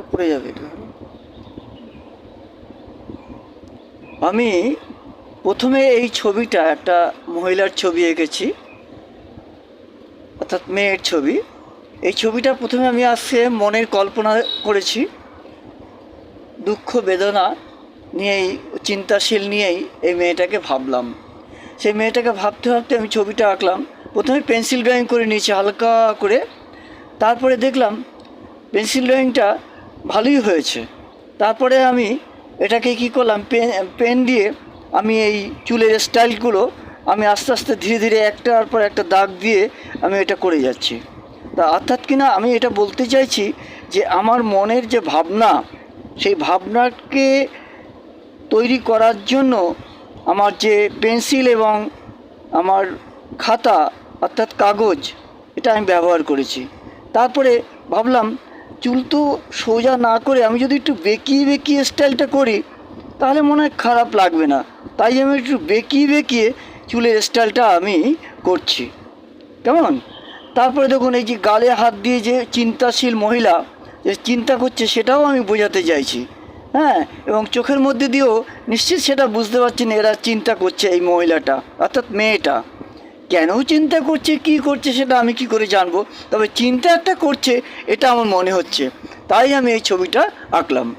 এটা পড়ে যাবে আমি প্রথমে এই ছবিটা একটা মহিলার ছবি এঁকেছি, অর্থাৎ মেয়ের ছবি। এই ছবিটা প্রথমে আমি আজকে মনের কল্পনা করেছি, দুঃখ, বেদনা নিয়েই, চিন্তাশীল নিয়েই এই মেয়েটাকে ভাবলাম। সেই মেয়েটাকে ভাবতে ভাবতে আমি ছবিটা আঁকলাম, প্রথমে পেন্সিল ড্রয়িং করে নিয়েছি হালকা করে। তারপরে দেখলাম পেন্সিল ড্রয়িংটা ভালোই হয়েছে। তারপরে আমি এটাকে কি করলাম পেন পেন দিয়ে আমি এই চুলের স্টাইলগুলো আমি আস্তে আস্তে ধীরে ধীরে একটার পর একটা দাগ দিয়ে আমি এটা করে যাচ্ছি। তা অর্থাৎ কিনা আমি এটা বলতে চাইছি যে আমার মনের যে ভাবনা, সেই ভাবনাকে তৈরি করার জন্য আমার যে পেন্সিল এবং আমার খাতা, অর্থাৎ কাগজ, এটা আমি ব্যবহার করেছি। তারপরে ভাবলাম চুল তো সোজা না করে আমি যদি একটু বেঁকিয়ে বেঁকিয়ে স্টাইলটা করি, তাহলে মনে হয় খারাপ লাগবে না। তাই আমি একটু বেঁকিয়ে বেঁকিয়ে চুলের স্টাইলটা আমি করছি। কেমন? তারপরে দেখুন, এই যে গালে হাত দিয়ে যে চিন্তাশীল মহিলা, যে চিন্তা করছে সেটাও আমি বোঝাতে চাইছি। হ্যাঁ এবং চোখের মধ্যে দিয়েও নিশ্চিত সেটা বুঝতে পারছেন এরা চিন্তা করছে এই মহিলাটা, অর্থাৎ মেয়েটা। কেন চিন্তা করছে, কি করছে সেটা আমি কি করে জানব? তবে চিন্তা একটা করছে, এটা আমার মনে হচ্ছে। তাই আমি এই ছবিটা আঁকলাম।